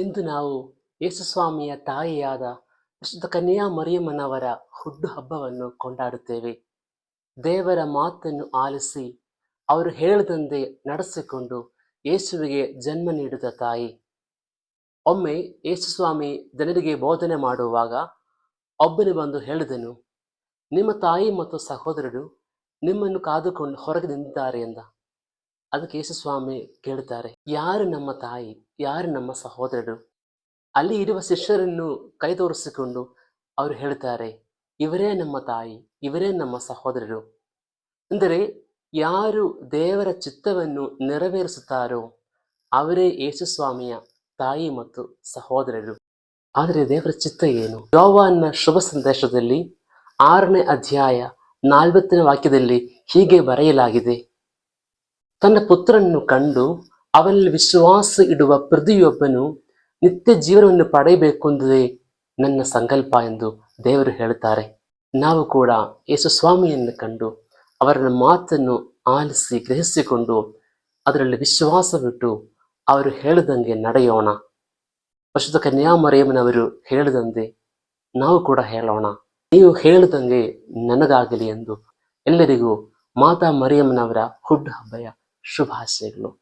ಇಂದು ನಾವು ಯೇಸುಸ್ವಾಮಿಯ ತಾಯಿಯಾದ ವಿಶುದ್ಧ ಕನ್ಯಾ ಮರಿಯಮ್ಮನವರ ಹುಟ್ಟು ಹಬ್ಬವನ್ನು ಕೊಂಡಾಡುತ್ತೇವೆ. ದೇವರ ಮಾತನ್ನು ಆಲಿಸಿ ಅವರು ಹೇಳದಂತೆ ನಡೆಸಿಕೊಂಡು ಯೇಸುವಿಗೆ ಜನ್ಮ ನೀಡಿದ ತಾಯಿ. ಒಮ್ಮೆ ಯೇಸುಸ್ವಾಮಿ ಜನರಿಗೆ ಬೋಧನೆ ಮಾಡುವಾಗ ಒಬ್ಬನು ಬಂದು ಹೇಳಿದನು, ನಿಮ್ಮ ತಾಯಿ ಮತ್ತು ಸಹೋದರರು ನಿಮ್ಮನ್ನು ಕಾದುಕೊಂಡು ಹೊರಗೆ ನಿಂತಿದ್ದಾರೆ ಎಂದ. ಅದಕ್ಕೆ ಯೇಸುಸ್ವಾಮಿ ಕೇಳುತ್ತಾರೆ ಯಾರು ನಮ್ಮ ತಾಯಿ? ಯಾರು ನಮ್ಮ ಸಹೋದರರು? ಅಲ್ಲಿ ಇರುವ ಶಿಷ್ಯರನ್ನು ಕೈ ತೋರಿಸಿಕೊಂಡು ಅವರು ಹೇಳ್ತಾರೆ, ಇವರೇ ನಮ್ಮ ತಾಯಿ, ಇವರೇ ನಮ್ಮ ಸಹೋದರರು. ಅಂದರೆ ಯಾರು ದೇವರ ಚಿತ್ತವನ್ನು ನೆರವೇರಿಸುತ್ತಾರೋ ಅವರೇ ಯೇಸುಸ್ವಾಮಿಯ ತಾಯಿ ಮತ್ತು ಸಹೋದರರು. ಆದರೆ ದೇವರ ಚಿತ್ತ ಏನು? ಯೋವಾನ್ನ ಶುಭ ಸಂದೇಶದಲ್ಲಿ ಆರನೇ ಅಧ್ಯಾಯ ನಾಲ್ವತ್ತನೇ ವಾಕ್ಯದಲ್ಲಿ ಹೀಗೆ ಬರೆಯಲಾಗಿದೆ ತನ್ನ ಪುತ್ರನನ್ನು ಕಂಡು ಅವನಲ್ಲಿ ವಿಶ್ವಾಸ ಇಡುವ ಪ್ರತಿಯೊಬ್ಬನು ನಿತ್ಯ ಜೀವನವನ್ನು ಪಡೆಯಬೇಕೆಂಬುದೇ ನನ್ನ ಸಂಕಲ್ಪ ಎಂದು ದೇವರು ಹೇಳುತ್ತಾರೆ. ನಾವು ಕೂಡ ಯೇಸು ಸ್ವಾಮಿಯನ್ನು ಕಂಡು ಅವರ ಮಾತನ್ನು ಆಲಿಸಿ ಗ್ರಹಿಸಿಕೊಂಡು ಅದರಲ್ಲಿ ವಿಶ್ವಾಸವಿಟ್ಟು ಅವರು ಹೇಳದಂಗೆ ನಡೆಯೋಣ. ಪಶುತ ಕನ್ಯಾಮರಿಯಮ್ಮನವರು ಹೇಳಿದಂತೆ ನಾವು ಕೂಡ ಹೇಳೋಣ. ನೀವು ಹೇಳದಂಗೆ ನನಗಾಗಲಿ ಎಂದು ಎಲ್ಲರಿಗೂ ಮಾತಾ ಮರಿಯಮ್ಮನವರ ಹುಟ್ಟು ಹಬ್ಬಯ 是怕死了。